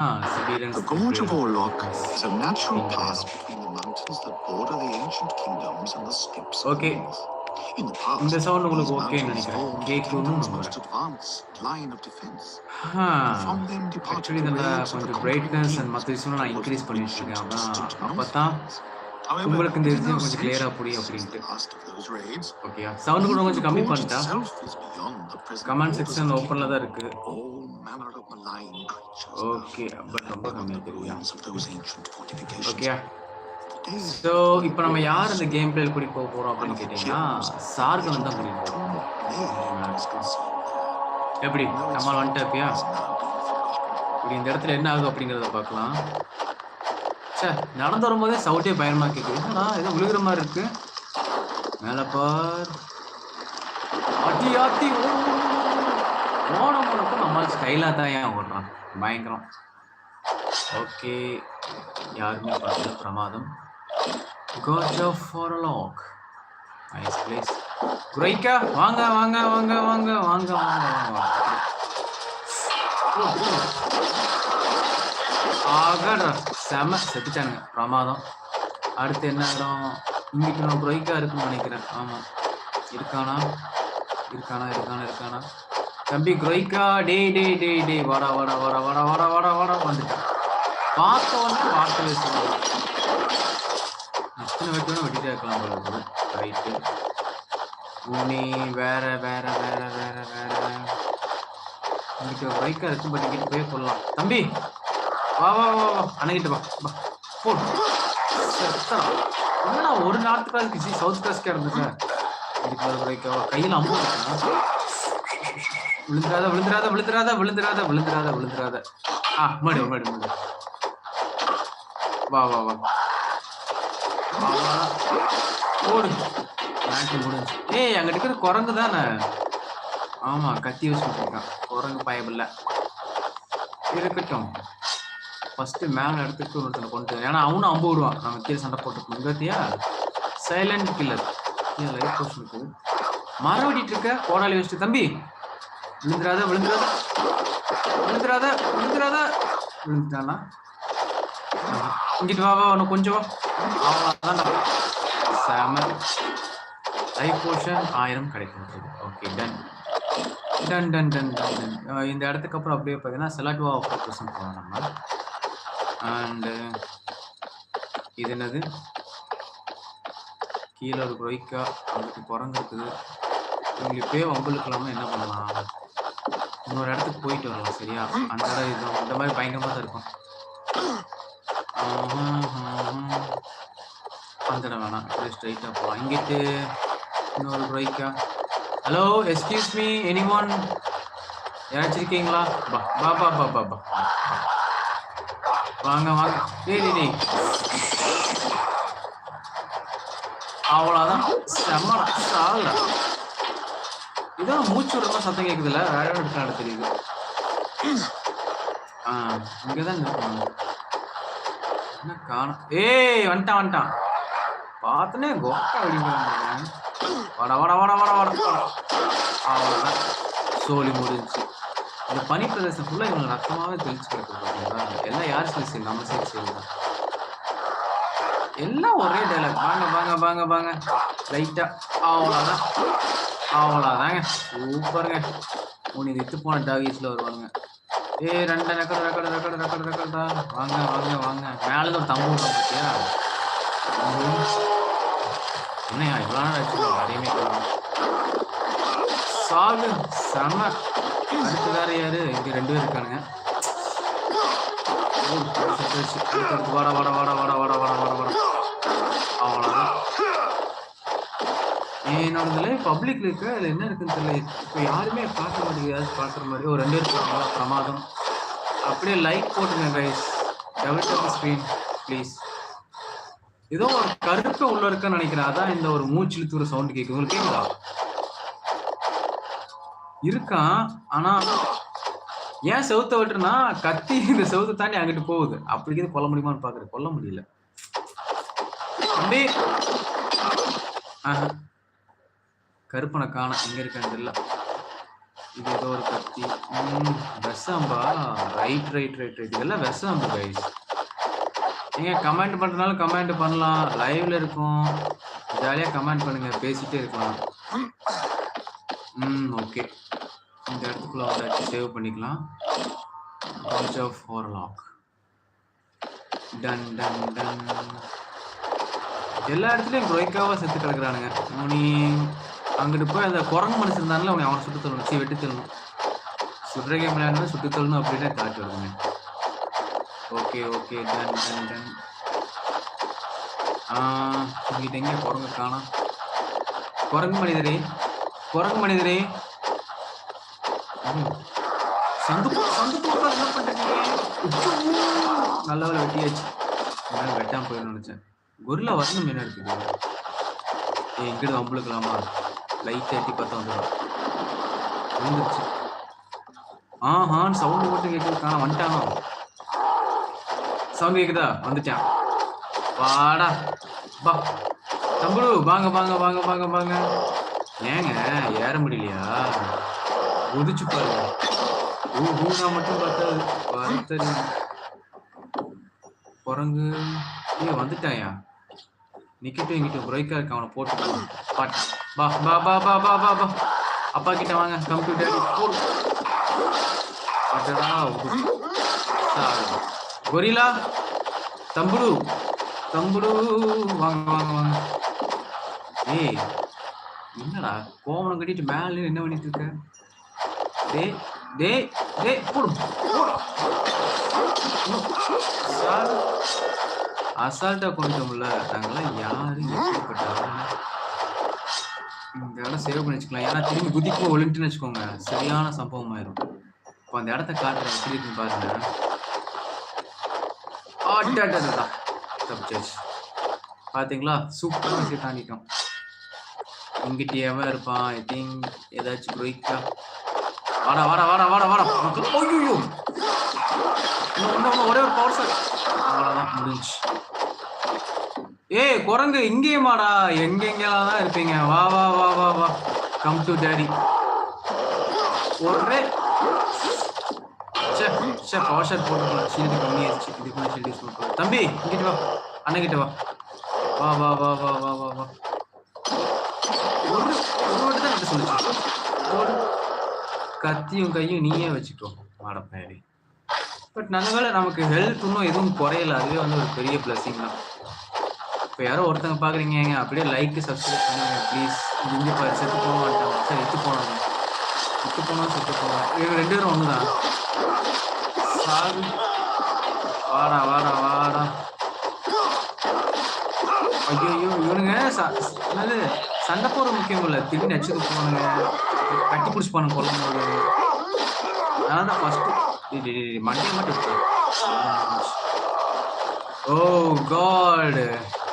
The Gorge of Orlok is a natural pass between the mountains that border the ancient kingdoms and the steppes. Okay. In the past, இந்த sound உங்களுக்கு okay நினைக்கிறேன் கேட்கணும்னு most advanced line of defense. From them departed the waves of the brightness and மத்த விஷயம் நான் increase பண்ணிட்டு இருக்கேன் அதான் அப்பதான் உங்களுக்கு இந்த விஷயம் கொஞ்சம் கிளியரா புரியும் அப்படின்ட்டு ஓகேயா சவுண்ட் கூட கொஞ்சம் கம்மி பண்ணிட்டா கமெண்ட் செக்ஷன் ஓப்பன்ல தான் இருக்கு memorable lying creatures. Okay, but ரொம்ப கம்மியா ஓகேயா ஸோ இப்போ நம்ம யார் அந்த கேம் பிளேயர் கூடி போக போகிறோம் அப்படின்னு கேட்டிங்கன்னா சார்கன் தான் கூடி போகிறோம் எப்படி? நம்மால் வந்துட்டாப்பியா இருப்பியா இப்படி இந்த இடத்துல என்ன ஆகும் அப்படிங்கிறத பார்க்கலாம். சார் நடந்து வரும்போதே சவுட்டே பயமாக கேட்குது என்னடா ஏதோ விழுகிற மாதிரி இருக்குது மேலே பார். ஆட்டி ஆட்டி ஓட போனப்போ நம்ம ஸ்டைலாக தான் ஏன் ஓடுறான்? பயங்கரம். ஓகே. யாருமே பார்க்கல பிரமாதம். காட் ஆஃப் ஃபார் லாக் நைஸ் பிளேஸ் குரைக்கா வாங்க வாங்க வாங்க வாங்க வாங்க வாங்க வாங்க. ஆகடா செம செத்துட்டானுங்க. பிரமாதம். அடுத்து என்ன இடம்? இங்கிட்டு நான் குரைக்கா இருக்குன்னு நினைக்கிறேன். ஆமாம் இருக்கானா? இருக்கானா இருக்கானா இருக்கானா? தம்பி குரைக்கா டே டே டே டே வாடா வாடா வாடா வாடா வாடா வாடா வாடா வந்துட்டேன் பார்த்த வந்து வார்த்தை சொல்லலாம் எத்தனை வெட்டணும் வெட்டிட்டே இருக்கலாம் போல ரைட்டு உனி வேற வேற வேற வேற வேற. இன்னைக்கு பைக்கா இருக்கு பண்ணிக்கிட்டு போய் சொல்லலாம் தம்பி வா வா வா வா. அணைக்கிட்டு வா. வா. போ. என்னடா ஒரு நார்த் கிளாஸ் சவுத் கிளாஸ்க்கே இருந்துச்சு இதுக்கு கையில் அம்பு இருக்கா விழுந்துராத விழுந்துராத விழுந்துராத விழுந்துராத விழுந்துராத விழுந்துராத ஆ மறுபடி மாடி மறுபடி வா வா வா. வா, வா. ஓடு மேட்ச் முடிஞ்சு. ஏய் அங்க இருக்கிற குரங்கு தானே? ஆமா கத்தி வச்சுட்டு இருக்கான் குரங்கு பயமில்ல இருக்கட்டும். ஃபர்ஸ்ட் மேல இடத்துக்கு ஒருத்தனை கொண்டு ஏன்னா அவனும் அம்பு விடுவான். நம்ம கீழே சண்டை போட்டு பார்த்தியா சைலண்ட் கில்லர் கீழே லைட் போஸ்ட் இருக்குது மரம் இருக்க கோடாலி வச்சுட்டு தம்பி விழுந்துடாத விழுந்துடாத விழுந்துடாத விழுந்துடாத விழுந்துட்டானா? இங்கிட்டு வா வா உனக்கு கொஞ்சம் அவ்வளோதான் செம. லைஃப் போர்ஷன் ஆயிரம் கிடைக்கும். Okay done done done done done done இந்த இடத்துக்கு அப்புறம் அப்படியே பார்த்தீங்கன்னா செலாட்டுவா ஃபோக்கஸ் போகலாம் நம்ம. அண்டு இது என்னது? கீழே ஒரு ரொய்க்கா அதுக்கு குரங்கு இருக்குது இவங்களுக்கு இப்பயே இல்லாமல் என்ன பண்ணலாம்? இன்னொரு இடத்துக்கு போயிட்டு வரலாம் சரியா? அந்த இடம் இது இந்த மாதிரி பயங்கரமாக தான் இருக்கும். அந்த இடம் வேணாம். அப்படியே ஸ்ட்ரைட்டாக போகலாம் இங்கிட்டு இன்னொரு ப்ரைக்கா hello excuse me anyone யாராச்சும் இருக்கீங்களா? பா பா பா பா பா பா. வாங்க வாங்க. டேய் டேய், அவ்வளோதான் செம்மடா சாகல இதான் மூச்சு விடுற மாதிரி சத்தம் கேட்குதுல்ல வேற இடம் எடுக்க தெரியுது ஆ இங்கே தான் என்ன காணும்? ஏய் வந்துட்டான் வந்துட்டான். பார்த்தனே கொக்கா அப்படிங்கிறாங்க வட வட வட வட வட அவ்வளோதான் சோலி முடிஞ்சு. இந்த பனி பிரதேசம் ஃபுல்லாக இவங்க ரத்தமாகவே தெளிச்சு கிடக்கு எல்லாம் யார் சைடு நம்ம சைடு சைடு எல்லாம் ஒரே டைலாக் வாங்க வாங்க வாங்க வாங்க. லைட்டாக அவ்வளோதான் அவ்வளோதாங்க சூப்பருங்க. மூணு வித்து போன டாகிஸில் வருவாங்க ஏ ரெண்டு ரெக்கடு ரெக்கடு ரெக்கடு ரெக்கடு ரெக்கடா வாங்க வாங்க வாங்க. மேலே ஒரு தம்பு விடுறோம் பார்த்தியா என்னையா இவ்வளோ நேரம் வச்சுருக்கோம் அதையுமே காணோம். சாகு செம. அடுத்து வேற யாரு? இங்கே ரெண்டு பேர் இருக்கானுங்க. வாட வாட வாட வாட வாட வாடா வாடா வாடா வாடா வாடா வாடா வாடா. வாடா என்னோட இதில் பப்ளிக்ல இருக்க அதில் என்ன இருக்குன்னு தெரியல. இப்போ யாருமே பார்க்க மாட்டேங்குது. பார்க்குற மாதிரி ஒரு ரெண்டு பேர் போகிறாங்களா பிரமாதம். அப்படியே லைக் போட்டுங்க guys double double screen please ஏதோ ஒரு கருப்பு உள்ள இருக்குன்னு நினைக்கிறேன். அதான் இந்த ஒரு மூச்சு இழுத்துற சவுண்ட் கேட்குது உங்களுக்கு கேக்குதா? இருக்கான் ஆனா ஏன் செவுத்த விட்டுனா கத்தி இந்த செவுத்தை தாண்டி அங்கிட்டு போகுது. அப்படி கொல்ல முடியுமான்னு பாக்குறேன். கொல்ல முடியல. அப்படியே ஆஹா. கருப்பனை காணும். எங்க இருக்கான்னு தெரியல. இது ஏதோ ஒரு கத்தி. ம் ரைட் ரைட் ரைட் ரைட் இதெல்லாம் வெசாம்பு கைஸ் நீங்க கமெண்ட் பண்றதுனால கமெண்ட் பண்ணலாம். லைவ்ல இருக்கும். ஜாலியா கமெண்ட் பண்ணுங்க. பேசிட்டே இருக்கலாம். ம் ஓகே இந்த இடத்துக்குள்ள வந்தாச்சு சேவ் பண்ணிக்கலாம். ஆஜா ஃபோர் லாக் டன் டன் டன் எல்லா இடத்துலையும் குறைக்காவா செத்து கிடக்குறானுங்க. நீ அங்கிட்டு போய் அந்த குரங்கு மனுஷன் இருந்தாலும் அவனை அவனை சுட்டு தள்ளணும். சீ வெட்டி தள்ளணும். சுடுற கேம் விளையாடணும் சுட்டு தள்ளணும் அப்படின்னு காட்டு வருங்க okay okay done done done இங்கிட்ட எங்கே குரங்கு காணும்? குரங்கு மனிதரே குரங்கு மனிதரே. ம். சந்து என்ன நல்ல வேலை வெட்டியாச்சு. வெட்டாமல் வெட்டாம போயிடணும்னு நினச்சேன். கொரில்லா வரணும் என்ன இருக்குது? எங்கிட்ட அம்பளுக்கலாமா இருக்கும் லைட் எட்டி பார்த்தா வந்துடும் விழுந்துருச்சு. ஆஹான் சவுண்ட் மட்டும் கேட்குது காண வந்துட்டானோ சவுண்ட் கேக்குதா? வந்துட்டான் வாடா. பா. தம்புரு வாங்க வாங்க வாங்க வாங்க வாங்க. ஏங்க ஏற முடியலையா? உதிச்சு பாருங்க. ஊ ஊனா மட்டும் பார்த்தா வரத்தறி குரங்கு. ஏ வந்துட்டாயா? நிக்கட்டும் எங்கிட்ட பிரேக்கா இருக்கு அவனை போட்டு பாட்டு. பா பா பா பா பா பா பா அப்பா கிட்ட வாங்க கம்ப்யூட்டர் கொரிலா தம்புடு தம்புடு வாங்க வாங்க வாங்க ஏய் என்னடா கோவணம் கட்டிட்டு மேல என்ன பண்ணிட்டு இருக்க டேய் டேய் டேய் போடு போடு. சார், அசால்ட்டா கொண்டுட்டோம்ல நாங்கெல்லாம் யாரு எப்படிப்பட்ட ஆளுங்க? இந்த இடம் சேவ் பண்ணி வச்சுக்கலாம். ஏன்னா திரும்பி குதிக்கும் ஒளிஞ்சுன்னு வச்சுக்கோங்க சரியான சம்பவம் ஆயிரும். இப்போ அந்த இடத்த காட்டுறேன் எப்படி இருக்குன்னு பாருங்க. தப்பிச்சாச்சு. பாத்தீங்களா? சூப்பராக சீட் தாண்டிட்டோம். இங்கிட்ட எவன் இருப்பான்? ஐ திங்க் ஏதாச்சும் குயிக்கா வாடா வாடா வாடா வாடா வாடா. ஐயோ ஒரே ஒரு பவர் சார் அவ்வளோதான் முடிஞ்சு ஏய் குரங்கு இங்கேயுமாடா? எங்கெங்கெல்லாம் தான் இருப்பீங்க? வா வா வா வா வா. கம் டு டேடி ஒரே சே சே பவர் ஷாட் போட்டுக்கலாம். ஷீல்டு கம்மியாயிருச்சு இதுக்குள்ள ஷீல்டு யூஸ் பண்ணலாம் தம்பி இங்கிட்டு வா. அண்ணன் கிட்ட வா. வா வா வா வா வா வா வா. ஒரு ஒரு மட்டும் தான் எனக்கு சொல்லுச்சு. கத்தியும் கையும் நீயே வச்சுக்கோ. மாடப்பேடி பட் நல்ல வேலை நமக்கு ஹெல்த் இன்னும் எதுவும் குறையல. அதுவே வந்து ஒரு பெரிய பிளஸிங் தான். இப்போ யாரோ ஒருத்தங்க பார்க்குறீங்க அப்படியே லைக் சப்ஸ்கிரைப் பண்ணுங்க ப்ளீஸ் இங்கே பாரு செத்து போக மாட்டாங்க சார் எத்து போனாங்க. செத்து போனோம் செத்து போனோம் இவங்க ரெண்டு பேரும் ஒன்று தான் சாகு வாடா வாடா வாடா. ஐயோ இவனுங்க ச- என்னது? சண்டை போகிற முக்கியம் இல்லை. திடீர்னு நச்சுக்கு போனானுங்க கட்டி பிடிச்சி போன கொல்லும் போது அதனால தான் ஃபஸ்ட்டு மண்டே மட்டும் ஓ காட்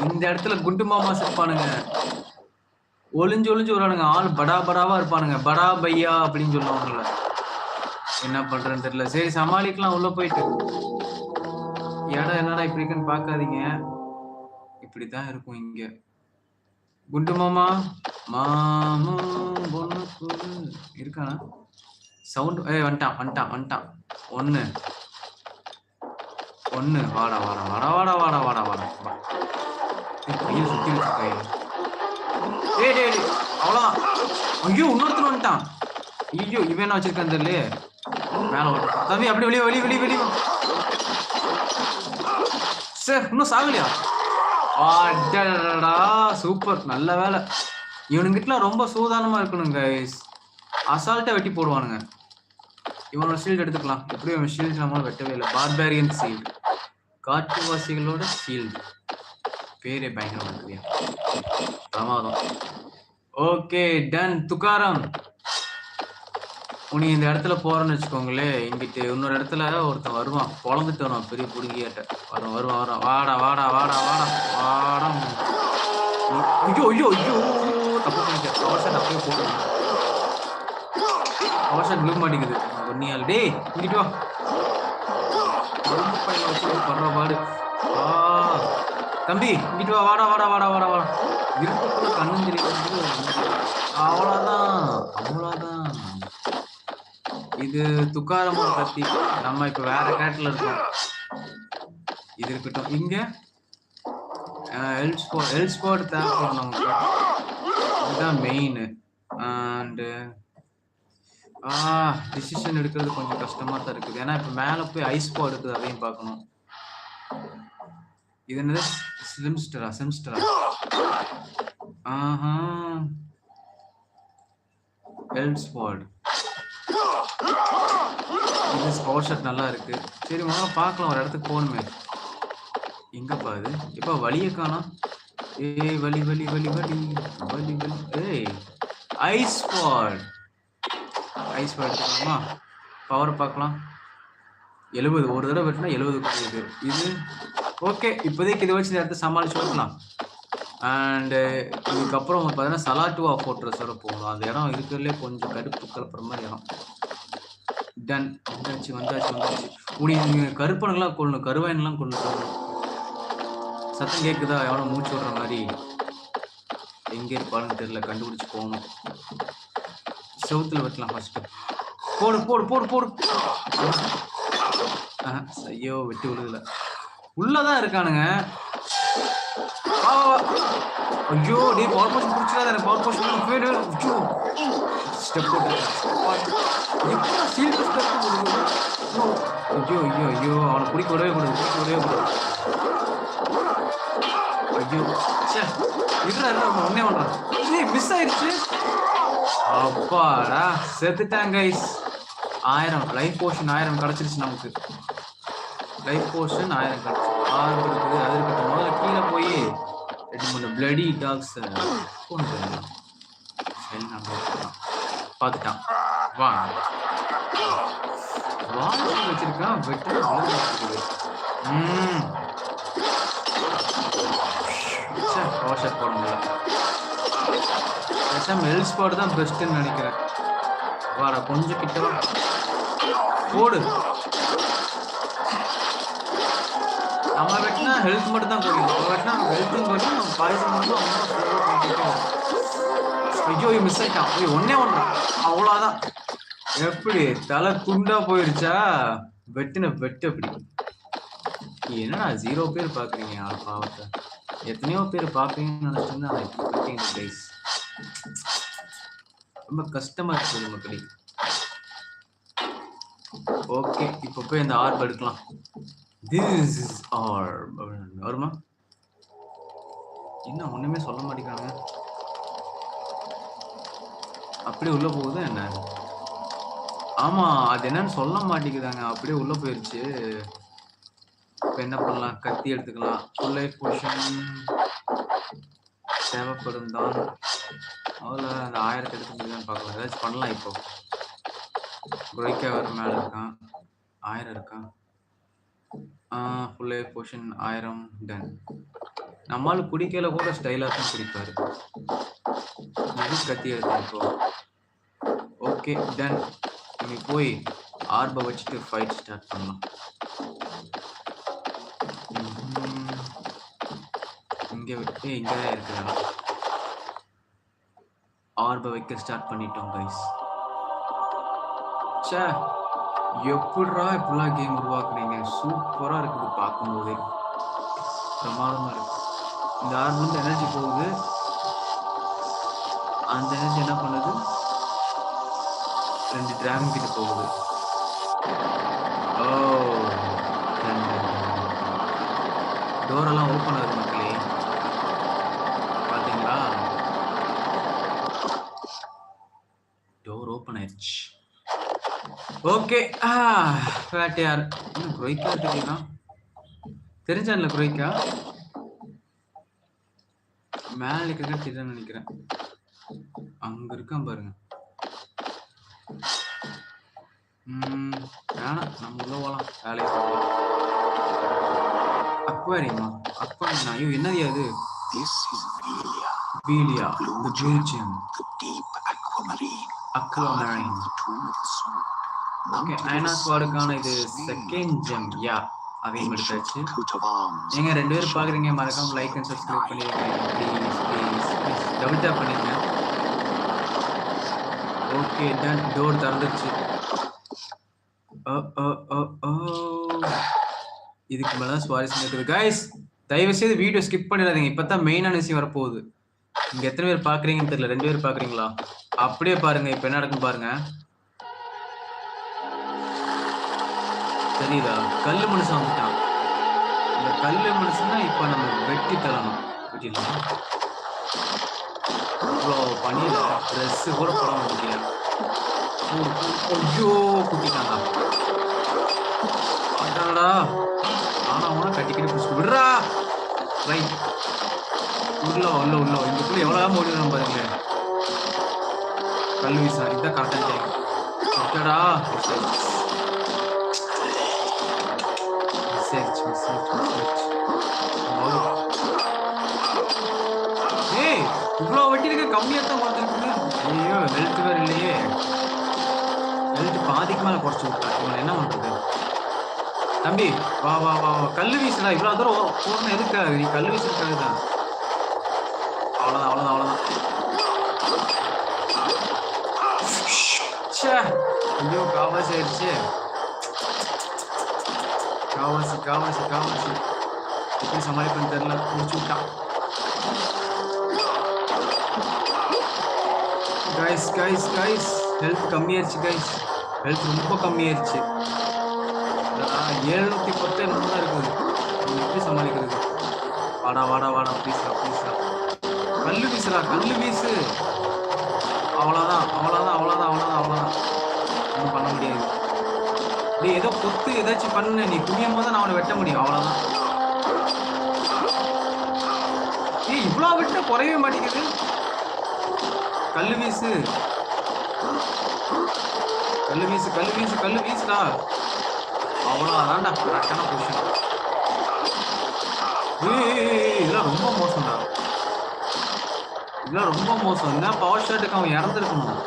இந்த இடத்துல குண்டு மாமா இருப்பானுங்க ஒளிஞ்சு ஒளிஞ்சு வரானுங்க ஆள் படா படாவா இருப்பானுங்க. படா பையா அப்படின்னு சொல்லுவாங்கல்ல. என்ன பண்றேன்னு தெரியல. சரி சமாளிக்கலாம். உள்ள போயிட்டு. இடம் என்னடா இப்படி இருக்குன்னு பார்க்காதீங்க. இப்படிதான் இருக்கும் இங்க. குண்டு மாமா மாமா இருக்கானா? சவுண்ட் ஏ வந்துட்டான் வந்துட்டான் வந்துட்டான். ஒண்ணு. ஒண்ணு. வாடா வாடா வாடா வாடா வாடா வாடா வாடா. வா. கையை சுத்தி வச்சு கையை ஐயோ இன்னொருத்தர் வந்துட்டான். ஐயோ இவன் என்ன வச்சிருக்கான் தெரியல மேல தம்பி அப்படி வெளியே வெளியே வெளியே வெளியே. சார் இன்னும் சாகலையா? அடடடா சூப்பர் நல்ல வேலை. இவனுங்கிட்டலாம் ரொம்ப சூதானமாக இருக்கணும் கைஸ் வெட்டி போடுவானுங்க. இவனோட ஷீல்டு எடுத்துக்கலாம். எப்படியும் இவன் ஷீல்டு நம்மளால வெட்டவே இல்லை. பார்பேரியன் ஷீல்டு காட்டுவாசிகளோட ஷீல்டு பேரே பயங்கரமா இருக்குயா பிரமாதம். ஓகே டன் துக்காரம். உனி இந்த இடத்துல போறேன்னு வச்சுக்கோங்களேன். இங்கிட்டு இன்னொரு இடத்துல ஒருத்தன் வருவான். பொழந்துட்டு வருவான் பெரிய புடுங்கியாட்ட வரும் வருவான் வரும் வாடா வாடா வாடா வாடா. வாடா ஐயோ ஐயோ ஐயோ. தப்பு பண்ணிட்டேன். அவசரம் அப்படியே போடுறேன் அவசரம் விழுக மாட்டேங்குது. ஒன்னியால் டேய் இங்கிட்டு வா. படுற பாடு. ஆ. தம்பி இங்கிட்டு வா வாடா வாடா வாடா வாடா வாடா. இருக்கக்குள்ள கண்ணும் தெரியாது அவ்வளோதான் அவ்வளோதான் இது துக்காரமாக கத்தி நம்ம இப்போ வேற கேட்டில் இருக்கோம். இது இருக்கட்டும். இங்க எல்ஸ்போர்ட் எல்ஸ்போர்ட் தேவைப்படும் நமக்கு இதுதான் மெயின் அண்டு ஆ டிசிஷன் எடுக்கிறது கொஞ்சம் கஷ்டமாக தான் இருக்குது. ஏன்னா இப்போ மேலே போய் ஐஸ் போ இருக்குது அதையும் பார்க்கணும். இது என்னது? சிலிம்ஸ்டரா சிம்ஸ்டரா ஆஹா. எல்ஸ்போர்ட் இது ஸ்போர்ட் ஷர்ட் நல்லா இருக்கு. சரி முதல்ல பார்க்கலாம். ஒரு இடத்துக்கு போகணுமே. எங்கப்பா இது? எப்பா வழியை காணும். ஏய் வலி வலி வலி வலி வலி வலி. ஏய் ஐஸ் பால் ஐஸ் பால் எடுத்துக்கலாமா? பவர் பார்க்கலாம். எழுபது ஒரு தடவை வெட்டினா எழுபது குறையுது இது ஓகே இப்போதைக்கு இதை வச்சு இடத்த சமாளிச்சு ஓட்டலாம் அண்டு இதுக்கப்புறம் பார்த்தீங்கன்னா சலாட்டுவா ஃபோர்ட்ரஸோட போகணும் அந்த இடம் இருக்கிறதுலே கொஞ்சம் கருப்பு கலப்புற மாதிரி இடம். டன் வந்தாச்சு வந்தாச்சு வந்தாச்சு. உனி நீங்கள் கருப்பனங்களாம் கொள்ளணும். கருவாயன்லாம் கொள்ளணும். சத்தம் கேட்குதா எவனோ மூச்சு விடுற மாதிரி. எங்கே இருப்பாளுன்னு தெரியல. கண்டுபிடிச்சி போகணும். செவுத்தில் வெட்டலாம் ஃபஸ்ட்டு போடு போடு போடு போடு. ஐயோ வெட்டி விழுதுல உள்ளதான் இருக்கானுங்க. ஐயோ டே பவர் போஸ்ட் குடிச்சிடாத எனக்கு பவர் போஸ்ட் போயிடு ஐயோ. ஸ்டெப் போட்டு எப்போ சீல் ஸ்டெப் போடுது. ஐயோ ஐயோ ஐயோ. அவனை குடிக்க விடவே கூடாது குடிக்க விடவே கூடாது. ஐயோ. சே இருடா இருடா ஒன்னே ஒன்றா ஏய் மிஸ் ஆயிடுச்சு. அப்பாடா. செத்துட்டாங்க ஐஸ் ஆயிரம் லைஃப் போர்ஷன் ஆயிரம் கிடச்சிருச்சு நமக்கு. லைஃப் போர்ஷன் ஆயிரம் கிடைச்சு ஆறு அது இருக்கட்டும் முதல்ல கீழே போய் ரெண்டு மூணு பிளடி டாக்ஸ் கொண்டு வரலாம். சரி நம்ம பார்த்துட்டான். வா. வாட்ச் வச்சிருக்கான் வெட்ட ம். சே ரோஷர் போட முடியல பேசாம எல் ஸ்பாட் தான் பெஸ்ட்டுன்னு நினைக்கிறேன். வாடா கொஞ்சம் கிட்ட போடு. நம்ம வெட்டினா ஹெல்த் மட்டும் தான் குறையும் நம்ம வெட்டினா ஹெல்த்தும் குறையும் பாய்சன் மட்டும் ரொம்ப slow ஐயோ மிஸ் ஆயிட்டான். ஐயோ ஒன்னே ஒன்றா அவ்வளோதான் எப்படி? தலை குண்டா போயிருச்சா? வெட்டின வெட்டு அப்படி. என்னடா ஜீரோ பேர் பார்க்குறீங்க ஆள் பாவத்தை. எத்தனையோ பேர் பார்ப்பீங்கன்னு நினைச்சிருந்தா நான் இப்படி கைஸ் ரொம்ப கஷ்டமா இருக்குது மக்களே ஓகே இப்போ போய் இந்த ஆர்ப் எடுக்கலாம். திஸ் இஸ் ஆர் வருமா? என்ன ஒன்றுமே சொல்ல மாட்டேங்கிறாங்க. அப்படியே உள்ளே போகுதா என்ன? ஆமாம் அது என்னன்னு சொல்ல மாட்டேங்குதாங்க அப்படியே உள்ளே போயிடுச்சு இப்போ என்ன பண்ணலாம்? கத்தி எடுத்துக்கலாம். ஃபுல் லைஃப் போர்ஷன் தேவைப்படும் தான். அதில் அந்த ஆயிரத்தி எடுக்க முடியுதான்னு பார்க்கலாம். ஏதாச்சும் பண்ணலாம் இப்போ. குறைக்கா வர மேலே இருக்கான். ஆயிரம் இருக்கான் ஃபுல் கொஷின் ஆயிரம் டன் நம்மால் குடிக்கையில கூட ஸ்டைலாக தான் குடிப்பாரு. நடு கத்தி இப்போ ஓகே டன் இனி போய் ஆர்பை வச்சுட்டு ஃபைட் ஸ்டார்ட் பண்ணலாம். இங்கே விட்டு இங்கே தான் இருக்கிறாங்க ஆர்பை வைக்க ஸ்டார்ட் பண்ணிட்டோம் கைஸ் ச்சே. எப்படா இப்படிலாம் கேம் உருவாக்குறீங்க? சூப்பராக இருக்குது பார்க்கும்போதே. பிரமாதமாக இருக்கு. இந்த ஆர்பு எனர்ஜி போகுது. அந்த எனர்ஜி என்ன பண்ணுது? ரெண்டு டிராகன் கிட்ட போகுது. ஓ டோர் ஓப்பன் ஆகுது மக்களே பாத்தீங்களா டோர் ஓப்பன் ஆயிடுச்சு ஓகே ஆ வேட்டையார் இன்னும் குறைக்கா தெரியுமா தெரிஞ்சான்ல குறைக்கா? மேல இருக்கிற தெரியும் நினைக்கிறேன். அங்க இருக்கான் பாருங்க. வேணாம். நம்ம உள்ள போகலாம் வேலையை போகலாம் அக்வாரியமா அக்வாரியம் ஐயோ என்னது அது? பீலியா blue gem the deep aquamarine, aquamarine the tomb of the soul. Okay வார்டுக்கான இது செகண்ட் ஜெம் யா அதையும் எடுத்தாச்சு. நீங்க ரெண்டு பேரும் பாக்குறீங்க மறக்காம like and subscribe please double tap பண்ணிருங்க ஓகே டன் டோர் திறந்துருச்சு. ஓ, ஓ, ஓ. இதுக்கு மேல தான் சுவாரஸ்யம் இருக்குது கைஸ் தயவு செய்து வீடியோ ஸ்கிப் பண்ணிடாதீங்க. இப்பதான் மெயினான விஷயம் வரப்போகுது. இங்க எத்தனை பேர் பாக்குறீங்கன்னு தெரியல. ரெண்டு பேர் பாக்குறீங்களா அப்படியே பாருங்க. இப்ப என்ன நடக்கும் பாருங்க. தெரியுதா கல் மனுஷன் வந்துட்டான் இந்த கல் மனுஷனா இப்ப நம்ம வெட்டி தரணும் வெட்டிடலாம் அவ்வளோ பண்ணியில ட்ரெஸ் கூட போட முடியல. ஐயோ குட்டிட்டாங்க. அட்டாடா ஆனா அவனா கட்டிக்கிட்டு பிடிச்சி விடுறா. ரைட் உள்ள உள்ள உள்ள வா. இதுக்குள்ள எவ்வளவு ஓடிடும் பாருங்களேன் கல் சார் இதான் கரெக்டாக கேட்கும் ஓகேடா ஏய் இவ்வளோ வட்டி இருக்க கம்மியாக தான் பார்த்துருக்குது ஐயோ ஹெல்த் வேறு இல்லையே. ஹெல்த் பாதிக்கு மேலே குறைச்சி விட்டா இவங்க என்ன பண்ணுறது தம்பி வா வா வா வா. கல் வீசுடா இவ்வளோ தூரம் போகணும் எதுக்காக? நீ கல் வீசுறதுக்காக தான். அவ்வளோதான் அவ்வளோதான் அவ்வளோதான் ச்சே ஐயோ காவாசி ஆயிடுச்சு காவாசி காவாசி காவாசி எப்படி சமாளிப்பேன்னு தெரியல முடிச்சு விட்டான் கைஸ் கைஸ் கைஸ் ஹெல்த் கம்மியாயிருச்சு கைஸ் ஹெல்த் ரொம்ப கம்மியாயிருச்சு ஏழ்நூத்தி பத்து நல்லா இருக்குது எப்படி சமாளிக்கிறது வாடா வாடா வாடா பீஸா பீஸா கல் வீசுடா கல் வீசு அவ்வளோதான் அவ்வளோதான் நீ ஏதோ கொத்து ஏதாச்சும் பண்ணு நீ குவியும் போது நான் அவனை வெட்ட முடியும். அவ்வளோதான் ஏய் இவ்வளோ விட்டு குறையவே மாட்டேங்குது. கல் வீசு. கல் வீசு கல் வீசு கல் வீசுடா. அவ்வளோதான்டா கரெக்டான பொசிஷன் ஏய் இதெல்லாம் ரொம்ப மோசம்டா. இதெல்லாம் ரொம்ப மோசம். என்ன பவர் ஷாட்டுக்கு அவன் இறந்துருக்கணும்.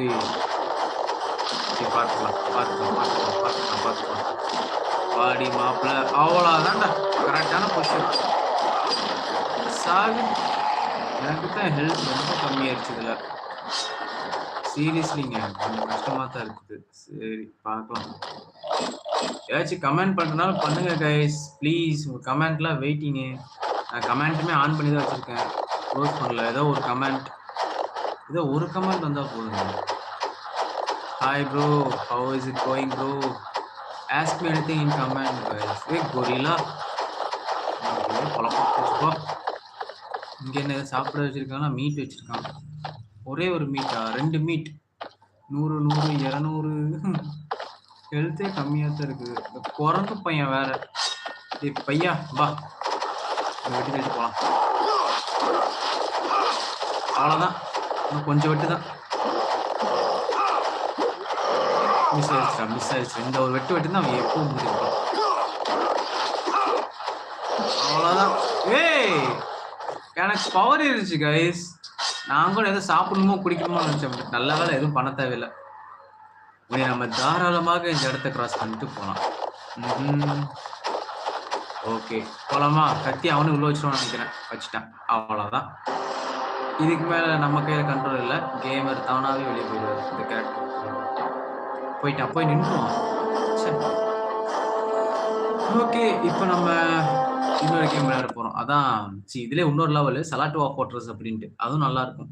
ஏய் சரி பார்த்துக்கலாம் பார்த்துக்கலாம் பார்த்துக்கலாம் பார்த்துக்கலாம் பார்த்துக்கலாம் பாடி மாப்பிள்ள அவ்வளோதான்டா கரெக்டான பொசிஷன் சாகு எனக்கு தான் ஹெல்த் ரொம்ப கம்மியாயிருச்சு இதில். சீரியஸ்லிங்க கொஞ்சம் கஷ்டமாக தான் இருக்குது. சரி பார்க்கலாம். ஏதாச்சும் கமெண்ட் பண்ணுறதுனால பண்ணுங்க கைஸ் ப்ளீஸ் உங்கள் கமெண்ட்லாம் வெயிட்டிங்கு நான் கமெண்ட்டுமே ஆன் பண்ணி தான் வச்சுருக்கேன். க்ளோஸ் பண்ணல. ஏதோ ஒரு கமெண்ட் ஏதோ ஒரு கமெண்ட் வந்தால் போதுங்க. Hi bro how is it going bro Ask me anything in comment guys. Hey gorilla. இங்கே என்ன சாப்பிட வச்சுருக்காங்கன்னா மீட் வச்சுருக்கான். ஒரே ஒரு மீட்டா ரெண்டு மீட் நூறு நூறு இரநூறு. ஹெல்த்தே கம்மியாக தான் இருக்குது. இந்த குரங்கு பையன் வேற. டே பையா வா. வெட்டி போகலாம் அவ்வளோதான் இன்னும் கொஞ்சம் வெட்டு தான் மிஸ் ஆயிடுச்சுடா மிஸ் ஆயிடுச்சு இந்த ஒரு வெட்டு வெட்டு தான் அவன் எப்பவும் முடிஞ்சிருப்பான் அவ்வளோதான் ஏய் எனக்கு பவர் இருந்துச்சு கைஸ் நான் கூட எதுவும் சாப்பிடணுமோ குடிக்கணுமோ நினச்சேன் பட் நல்ல வேலை எதுவும் பண்ண தேவையில்லை இனி நம்ம தாராளமாக இந்த இடத்த கிராஸ் பண்ணிட்டு போகலாம் ஓகே போலாமா கத்தி அவனு உள்ள வச்சிருவான் நினைக்கிறேன் வச்சுட்டேன் அவ்வளோதான் இதுக்கு மேலே நம்ம கையில் கண்ட்ரோல் இல்லை கேமர் தானாகவே வெளியே போயிடுவார் இந்த கேரக்டர் போயிட்டான் போய் நின்றுவான் ஓகே இப்போ நம்ம இன்னொரு கேம் விளையாட போகிறோம் அதான் சி இதுலேயே இன்னொரு லெவலு சலாட்டு ஆஃப் போட்ரஸ் அப்படின்ட்டு. அதுவும் நல்லா இருக்கும்.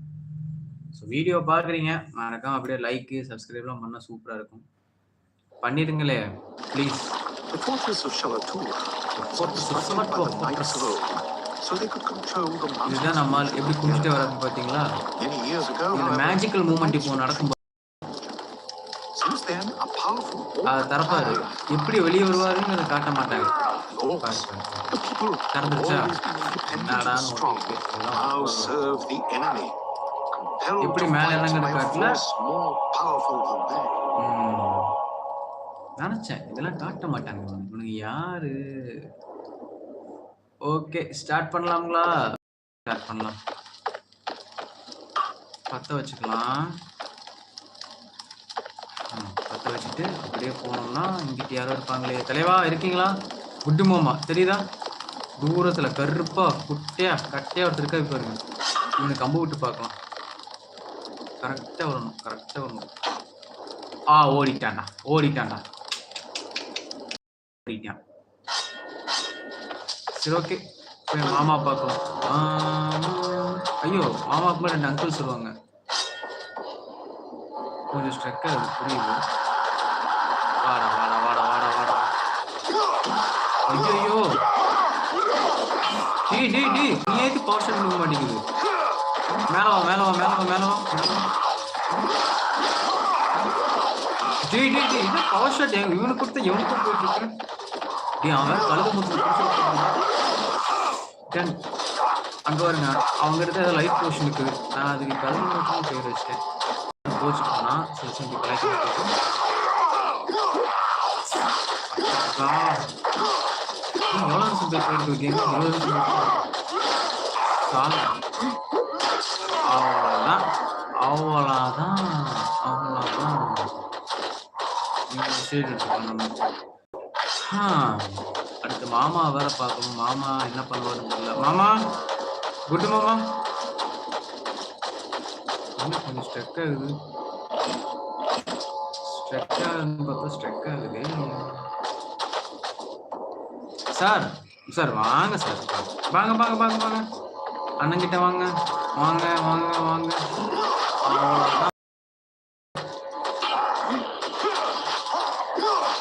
ஸோ வீடியோ பார்க்குறீங்க. மறக்காம அப்படியே லைக்கு சப்ஸ்கிரைப்லாம் பண்ணால் சூப்பராக இருக்கும். பண்ணிடுங்களே please The fortress of was by the Knights of. Rome, so they could control the இதுதான் mountains. நம்ம ஆள். எப்படி குடிச்சிட்டு வராது பார்த்தீங்களா? Many years ago, இந்த however, மேஜிக்கல் மூமெண்ட் இப்போ நடக்கும் திறப்பாரு. எப்படி வெளியே வருவாருன்னு அதை காட்ட மாட்டாங்க independent என்னடா எப்படி மேல இறங்குறது காட்டல? நினைச்சேன். இதெல்லாம் காட்ட மாட்டாங்க. இவனுக்கு யாரு? ஓகே ஸ்டார்ட் பண்ணலாங்களா ஸ்டார்ட் பண்ணலாம். பத்த வச்சுக்கலாம். ம், வச்சுட்டு அப்படியே போனோம்னா இங்கிட்ட யாரோ இருப்பாங்களே. தலைவா இருக்கீங்களா? குட்டு மாமா தெரியுதா? தூரத்தில் கருப்பாக குட்டையாக கட்டையாக ஒருத்தர் இருக்கா பாருங்க. இவனுக்கு கம்பு விட்டு பார்க்கலாம். கரெக்டாக வரணும் கரெக்டாக வரணும். ஆ ஓடிட்டான்டா ஓடிட்டான்டா. ஓடிட்டான். சரி ஓகே. மாமா பார்க்கலாம் ஐயோ மாமாவுக்கு மேலே ரெண்டு அங்கிள்ஸ் வருவாங்க கொஞ்சம் ஸ்ட்ரக் அது புரியுது வாடா வாடா வாடா வாடா வாடா ஐயோ டி டி டி நீ ஏத்து பவர் ஷாட் கொடுக்க மாட்டேங்குது மேலவா மேலவா மேலவா மேலவா டி டி டி இது பவர் ஷாட் இவனுக்கு கொடுத்து எவனுக்கு போயிட்டு இருக்கு அவன் கழுத கழுகு முத்து டன் அங்கே பாருங்க அவங்க இடத்துல ஏதோ லைஃப் போஷன் இருக்குது நான் அதுக்கு கழுத முத்து பேர் வச்சிட்டேன் கோச்சு போனா சில கலெக்ஷன் எவ்வளோ நிமிஷம் பேர் போயிட்டு இருக்கீங்க இருபது நிமிஷம் அவ்வளோதான் அவ்வளோதான் அவ்வளோதான் சரி அடுத்து மாமா வேற பார்க்கணும் மாமா என்ன பண்ணுவாருன்னு தெரியல மாமா குட்டு மாமா என்ன கொஞ்சம் ஸ்ட்ரக் ஆகுது ஸ்ட்ரக் ஆகுதுன்னு பார்த்தா ஸ்ட்ரக் ஆகுது சார் சார் வாங்க சார் வாங்க வாங்க வாங்க வாங்க. அண்ணங்கிட்ட வாங்க. வாங்க வாங்க வாங்க.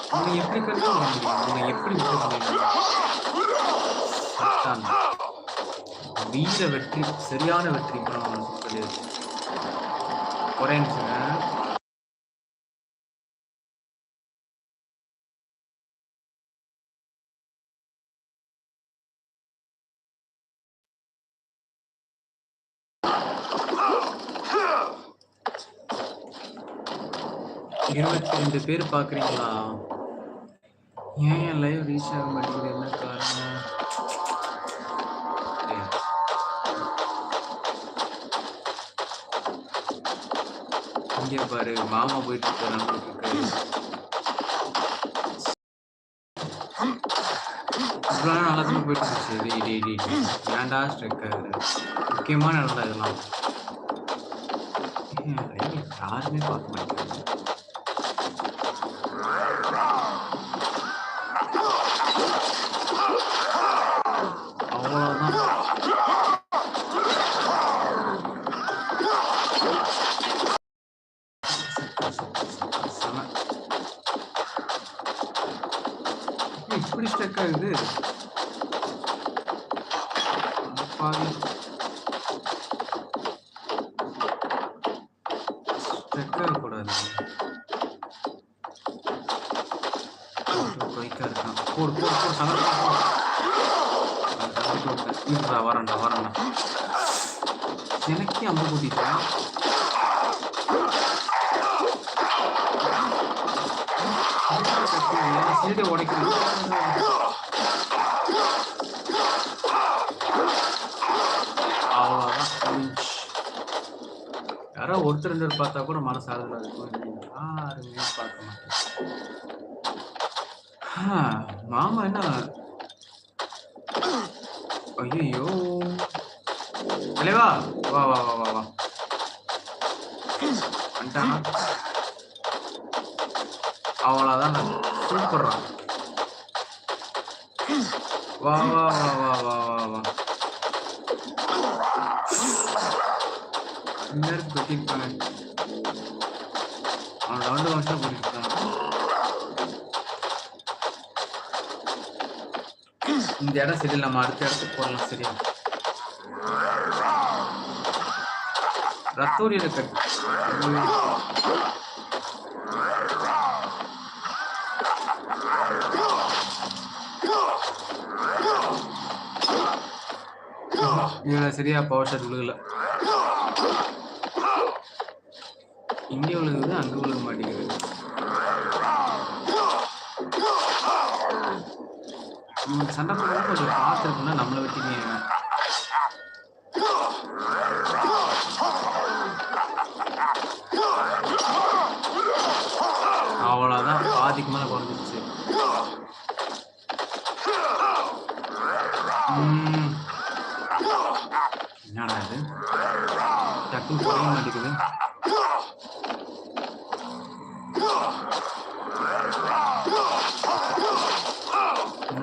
அவங்க எப்படி கண்டு உன்னை எப்படி விட்டு வீர வெற்றி சரியான வெற்றி படம் சொல்லியிருக்கு ஒரே இருபத்தி ரெண்டு பேர் பார்க்குறீங்களா? ஏன் என் லைவ் ரீச் ஆக மாட்டேங்குது? என்ன இங்கே பாரு மாமா போயிட்டு இருக்காரு நம்மளுக்கு இவ்வளோ நல்லா தான் போயிட்டு இருந்துச்சு. டேய் டேய் டேய் டேய். ஏன்டா ஸ்ட்ரெக் ஆகுது முக்கியமான இடம் இதெல்லாம். யாருமே பார்க்க மாட்டேங்கிறாங்க யாரோ ஒருத்தர் ரெண்டு பார்த்தா கூட மனசு ஆறுதலாக இருக்கும்? யாருமே பார்க்க மாட்டேன் மாமா என்ன? ஐயோ தலைவா வா. வா வா வா வா வந்துட்டானா அவ்வளோதான் சூப்பர்ரா வா வா வா வா வா வா வா. இந்நேரத்துக்கு கட்டியிருப்பாங்க அவன் ரவுண்டு வருஷம் போட்டுருக்கான் இந்த இடம் சரி நம்ம அடுத்த இடத்துக்கு போடலாம் சரியா? ரத்தோரியில கட்டு. இதுல சரியா பவர் ஷாட் விழுகலை. இங்கே விழுகுது அங்கே விழுக மாட்டேங்குது. சண்டை போடுறது கொஞ்சம் பார்த்துருக்குன்னா நம்மளை வெட்டிங்க அவ்வளோதான் பாதிக்கு மேலே குறைஞ்சிருச்சு. என்னடா இது? டக்குன்னு குறைய மாட்டேங்குது.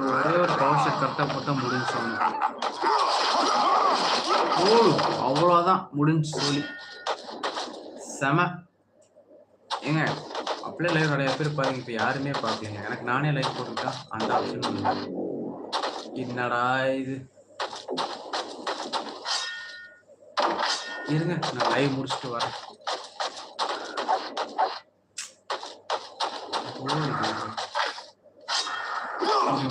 ஒரே ஒரு பவர் ஷாட் கரெக்டாக போட்டால் முடிஞ்சு அவனுக்கு ஓ அவ்வளோதான் முடிஞ்சு சொல்லி. செம. ஏங்க அப்படியே லைவ் நிறைய பேர் பாருங்க. இப்போ யாருமே பார்க்கலங்க. எனக்கு நானே லைவ் போட்டுட்டா அந்த ஆப்ஷன் என்னடா இது? இருங்க நான் லைவ் முடிச்சுட்டு வரேன். ஓடுது. இன்னும்